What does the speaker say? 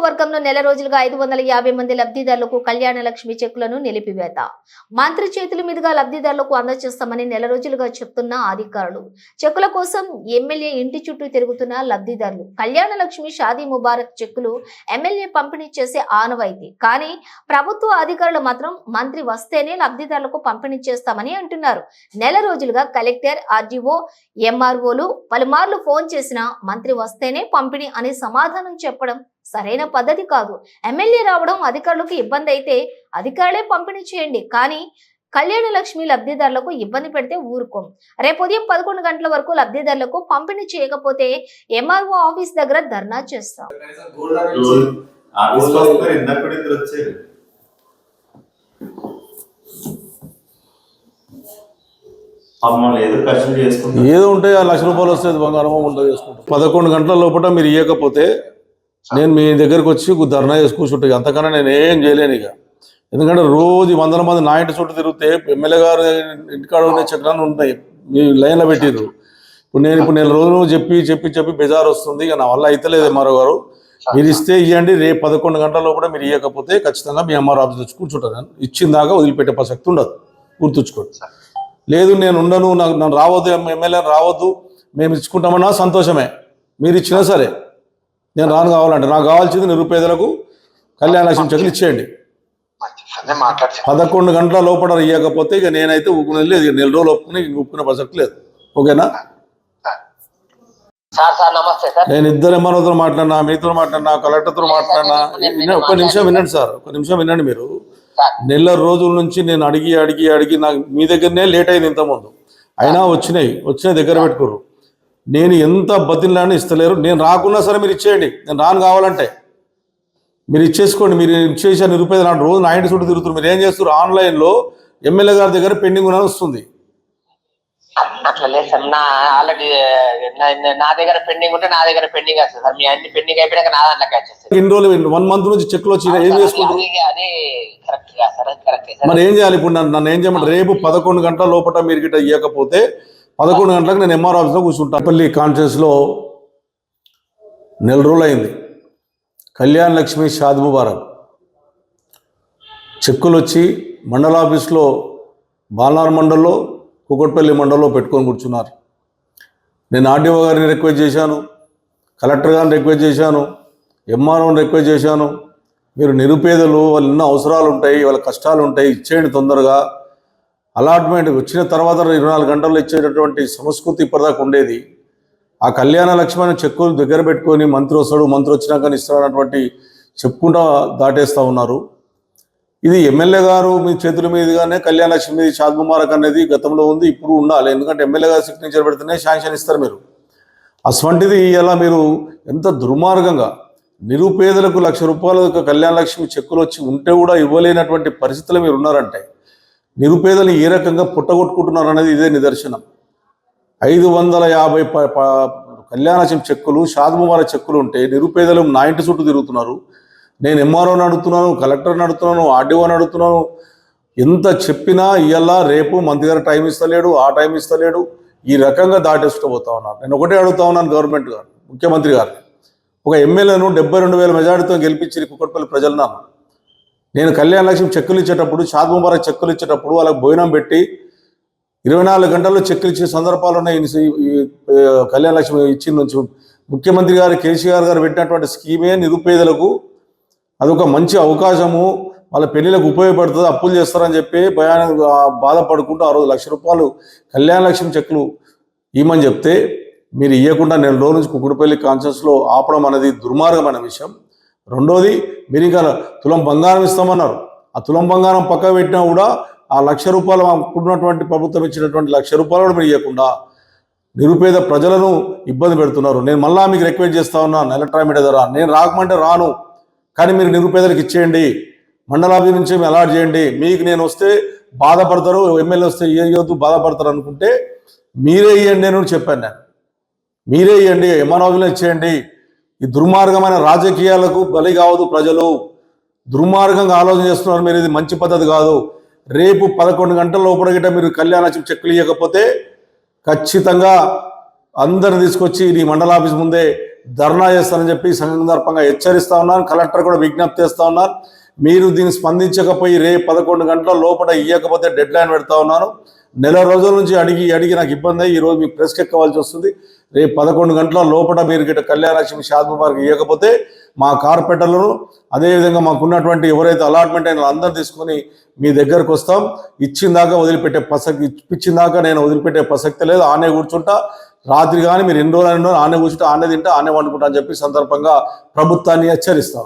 నియోజకవర్గంలో నెల రోజులుగా ఐదు వందల యాభై మంది లబ్ధిదారులకు కళ్యాణ లక్ష్మి చెక్కులను నిలిపివేత. మంత్రి చేతుల మీదుగా లబ్ధిదారులకు అందజేస్తామని నెల రోజులుగా చెప్తున్న అధికారులు. చెక్కుల కోసం ఎమ్మెల్యే ఇంటి చుట్టూ తిరుగుతున్న లబ్ధిదారులు. కళ్యాణ లక్ష్మి షాదీ ముబారక్ చెక్కులు ఎమ్మెల్యే పంపిణీ చేసే ఆనవాయితీ. కానీ ప్రభుత్వ అధికారులు మాత్రం మంత్రి వస్తేనే లబ్ధిదారులకు పంపిణీ చేస్తామని అంటున్నారు. నెల రోజులుగా కలెక్టర్ ఆర్డీఓ ఎంఆర్ఓలు పలుమార్లు ఫోన్ చేసినా మంత్రి వస్తేనే పంపిణీ అనే సమాధానం చెప్పడం సరైన పద్ధతి కాదు. ఎమ్మెల్యే రావడం అధికారులకు ఇబ్బంది అయితే అధికారులే పంపిణీ చేయండి. కానీ కళ్యాణ లక్ష్మి లబ్ధిదారులకు ఇబ్బంది పెడితే ఊరుకోం. రేపు ఉదయం పదకొండు గంటల వరకు లబ్ధిదారులకు పంపిణీ చేయకపోతే ఎంఆర్ఓ ఆఫీస్ దగ్గర ధర్నా చేస్తాం. ఏదో ఉంటే ఆ లక్ష రూపాయలు వస్తే అది బంగారం ఉంటుంది చేసుకుంటాం పదకొండు గంటల లోపల మీరు ఇవ్వకపోతే నేను మీ దగ్గరికి వచ్చి ధర్నా చేసి కూర్చుంటా అంతకన్నా నేను ఏం చేయలేను ఇక. ఎందుకంటే రోజు వందల మంది నా ఇంటి చుట్టూ తిరిగితే ఎమ్మెల్యే గారు ఇంటికాడ ఉండే చక్రాన్ని ఉంటాయి. మీ లైన్లో పెట్టిర్రు. ఇప్పుడు నేను ఇప్పుడు నెల రోజులు చెప్పి చెప్పి చెప్పి బెజార్ వస్తుంది. ఇక నా వల్ల అయితలేదు ఎంఆర్ఓ గారు. మీరు ఇస్తే ఇవ్వండి రేపు పదకొండు గంటల లోపల మీరు ఇవ్వకపోతే ఖచ్చితంగా మీ ఎంఆర్ ఆఫీస్ వచ్చి కూర్చుంటాను నేను ఇచ్చిన దాకా వదిలిపెట్టే ప్రసక్తి ఉండదు. గుర్తుంచుకోండి. లేదు నేను ఉండను. నాకు నన్ను రావద్దు. ఎమ్మెల్యే రావద్దు. మేము ఇచ్చుకుంటామన్నా సంతోషమే. మీరు ఇచ్చినా సరే. నేను రాను కావాలంటే. నాకు కావాల్సింది నిరుపేదలకు కళ్యాణ లక్ష్మి చెక్కులు ఇచ్చేయండి. పదకొండు గంటల లోపల ఇవ్వకపోతే ఇక నేనైతే ఊపుకునేది లేదు. ఇక నెల రోజులు ఒప్పుకుని ఇంక ఒప్పుకునే ప్రసక్తి లేదు. ఓకేనా? సార్ సార్ నమస్తే సార్. నేను ఇద్దరు ఎంఆర్ఓతో మాట్లాడినా మీతో మాట్లాడినా కలెక్టర్తో మాట్లాడినా ఒక్క నిమిషం వినండి సార్. ఒక నిమిషం వినండి మీరు. నెల రోజుల నుంచి నేను అడిగి అడిగి అడిగి నాకు మీ దగ్గరనే లేట్ అయింది ఇంతకుముందు. అయినా వచ్చినాయి. వచ్చినాయి దగ్గర పెట్టుకోరు నేను ఎంత బతిలాన్ని ఇస్తలేరు. నేను రాకున్నా సరే మీరు ఇచ్చేయండి. నేను రాను కావాలంటే. మీరు ఇచ్చేసుకోండి. మీరు ఇచ్చేసే నిరుపేద నాకు రోజు నా ఇంటి చుట్టూ తిరుగుతున్నారు. మీరు ఏం చేస్తారు ఆన్లైన్లో ఎమ్మెల్యే గారి దగ్గర పెండింగ్ ఉన్నది వస్తుంది. అట్లా లేదు సార్. నా ఆల్రెడీ నా దగ్గర పెండింగ్ ఉంటే నా దగ్గర పెండింగ్ వస్తుంది సార్. మీ అన్ని పెండింగ్ అయిపోయాక నా దాంట్లోకి వచ్చేస్తుంది ఇన్ని రోజులు వన్ మంత్ నుంచి చెక్లు వచ్చి ఏం చేసుకుంటారు అది కరెక్ట్ సార్. కరెక్ట్ మరి ఏం చేయాలి ఇప్పుడు? నన్ను ఏం చేయమంటే రేపు పదకొండు గంటల లోపల మీరు గిట్ట ఇవ్వకపోతే పదకొండు గంటలకు నేను ఎంఆర్ ఆఫీస్లో కూర్చుంటాను పల్లి కాన్ఫరెన్స్లో నెల రోజులు అయింది కళ్యాణ్ లక్ష్మి షాద్ ముబారక్. చెక్కులు వచ్చి మండల ఆఫీస్లో బాలనార్ మండల్లో కుకట్పల్లి మండల్లో పెట్టుకొని కూర్చున్నారు. నేను ఆర్డీఓ గారిని రిక్వెస్ట్ చేశాను. కలెక్టర్ గారిని రిక్వెస్ట్ చేశాను. ఎంఆర్ఓని రిక్వెస్ట్ చేశాను. మీరు నిరుపేదలు వాళ్ళు ఎన్నో అవసరాలు ఉంటాయి వాళ్ళ కష్టాలు ఉంటాయి ఇచ్చేయండి తొందరగా. అలాట్మెంట్ వచ్చిన తర్వాత ఇరవై నాలుగు గంటల్లో ఇచ్చేటటువంటి సంస్కృతి ఇప్పటిదాకా ఉండేది. ఆ కళ్యాణ లక్ష్మణ చెక్కులు దగ్గర పెట్టుకొని మంత్రి వస్తాడు మంత్రి వచ్చినాక ఇస్తాడన్నటువంటి చెప్పుకుంటా దాటేస్తూ ఉన్నారు. ఇది ఎమ్మెల్యే గారు మీ చేతుల మీదుగానే కళ్యాణ లక్ష్మి షాద్ ముబారక్ అనేది గతంలో ఉంది ఇప్పుడు ఉండాలి. ఎందుకంటే ఎమ్మెల్యే గారు సిగ్నేచర్ పెడితేనే శాంక్షన్ ఇస్తారు మీరు. అటువంటిది ఇలా మీరు ఎంత దుర్మార్గంగా నిరుపేదలకు లక్ష రూపాయల కళ్యాణ లక్ష్మి చెక్కులు వచ్చి ఉంటే కూడా ఇవ్వలేనటువంటి పరిస్థితులు మీరు ఉన్నారంటే నిరుపేదలు ఏ రకంగా పుట్టగొట్టుకుంటున్నారు అనేది ఇదే నిదర్శనం. ఐదు వందల యాభై ప ప- కళ్యాణ చెక్కులు షాద్ముబార చెక్కులు ఉంటే నిరుపేదలు నా ఇంటి చుట్టూ తిరుగుతున్నారు. నేను ఎంఆర్ఓని అడుగుతున్నాను కలెక్టర్ని అడుగుతున్నాను ఆర్డీఓని అడుగుతున్నాను. ఎంత చెప్పినా ఇయ్యాల రేపు మంత్రి గారు టైం ఇస్తలేడు ఆ టైం ఇస్తలేడు. ఈ రకంగా దాటేస్తూ పోతా ఉన్నారు. నేను ఒకటే అడుగుతా ఉన్నాను గవర్నమెంట్ గారు ముఖ్యమంత్రి గారు ఒక ఎమ్మెల్యేను డెబ్బై రెండు వేల మెజార్టీతో గెలిపించి కుక్కట్పల్లి ప్రజలను నేను కళ్యాణ లక్ష్మి చెక్కులు ఇచ్చేటప్పుడు షాద్ ముబారక్ చెక్కులు ఇచ్చేటప్పుడు వాళ్ళకి భోజనం పెట్టి ఇరవై నాలుగు గంటల్లో చెక్కులు ఇచ్చే సందర్భాలు ఉన్నాయి. కళ్యాణ లక్ష్మి ఇచ్చిన నుంచి ముఖ్యమంత్రి గారు కేసీఆర్ గారు పెట్టినటువంటి స్కీమే నిరుపేదలకు అదొక మంచి అవకాశము. వాళ్ళ పెళ్ళిలకు ఉపయోగపడుతుంది అప్పులు చేస్తారని చెప్పి భయాన బాధపడుకుంటూ ఆ రోజు లక్ష రూపాయలు కళ్యాణ లక్ష్మి చెక్కులు ఇవ్వమని చెప్తే మీరు ఇవ్వకుండా నెల రోజు నుంచి కుకుడుపల్లి కాన్షియస్లో ఆపడం అనేది దుర్మార్గమైన విషయం. రెండోది మీరు ఇంకా తులం బంగారం ఇస్తామన్నారు. ఆ తులం బంగారం పక్క పెట్టినా కూడా ఆ లక్ష రూపాయలు ఉన్నటువంటి ప్రభుత్వం ఇచ్చినటువంటి లక్ష రూపాయలు కూడా మీరు ఇవ్వకుండా నిరుపేద ప్రజలను ఇబ్బంది పెడుతున్నారు. నేను మళ్ళా మీకు రిక్వెస్ట్ చేస్తా ఉన్నాను నెల మీడియా ద్వారా నేను రాకమంటే రాను కానీ మీరు నిరుపేదలకు ఇచ్చేయండి. మండలాభి నుంచి అలాట్ చేయండి. మీకు నేను వస్తే బాధపడతారు ఎమ్మెల్యే వస్తే ఇవ్వద్దు బాధపడతారు అనుకుంటే మీరే ఇవ్వండి అని చెప్పాను నేను. మీరే ఇవ్వండి ఎంఆర్ఓలో ఇచ్చేయండి. ఈ దుర్మార్గమైన రాజకీయాలకు బలి కావద్దు ప్రజలు. దుర్మార్గంగా ఆలోచన చేస్తున్నారు మీరు ఇది మంచి పద్ధతి కాదు. రేపు పదకొండు గంటల లోపల గిట్ట మీరు కళ్యాణ చెక్కులు ఇవ్వకపోతే ఖచ్చితంగా అందరిని తీసుకొచ్చి నీ మండల ఆఫీస్ ముందే ధర్నా చేస్తానని చెప్పి సందర్భంగా హెచ్చరిస్తా ఉన్నాను కలెక్టర్ కూడా విజ్ఞప్తి చేస్తా ఉన్నాను మీరు దీన్ని స్పందించకపోయి రేపు పదకొండు గంటల లోపల ఇవ్వకపోతే డెడ్ లైన్ పెడతా ఉన్నాను. నెల రోజుల నుంచి అడిగి అడిగి నాకు ఇబ్బంది అయ్యి ఈరోజు మీకు ప్రెస్కి ఎక్కవలసి వస్తుంది. రేపు పదకొండు గంటల లోపల మీరు గిట్ట కళ్యాణలక్ష్మి షాద్బార్కి ఇవ్వకపోతే మా కార్పెంటర్లను అదేవిధంగా మాకున్నటువంటి ఎవరైతే అలాట్మెంట్ అయిన అందరూ తీసుకొని మీ దగ్గరకు వస్తాం. ఇచ్చిన దాకా వదిలిపెట్టే ప్రసక్తి ఇచ్చిన దాకా నేను వదిలిపెట్టే ప్రసక్తి లేదు. ఆనే కూర్చుంటా. రాత్రి కానీ మీరు ఎన్ని రోజులు ఎన్ని రోజులు ఆనే కూర్చుంటా ఆనే తింటా ఆనే వండుకుంటా అని చెప్పి సందర్భంగా ప్రభుత్వాన్ని హెచ్చరిస్తా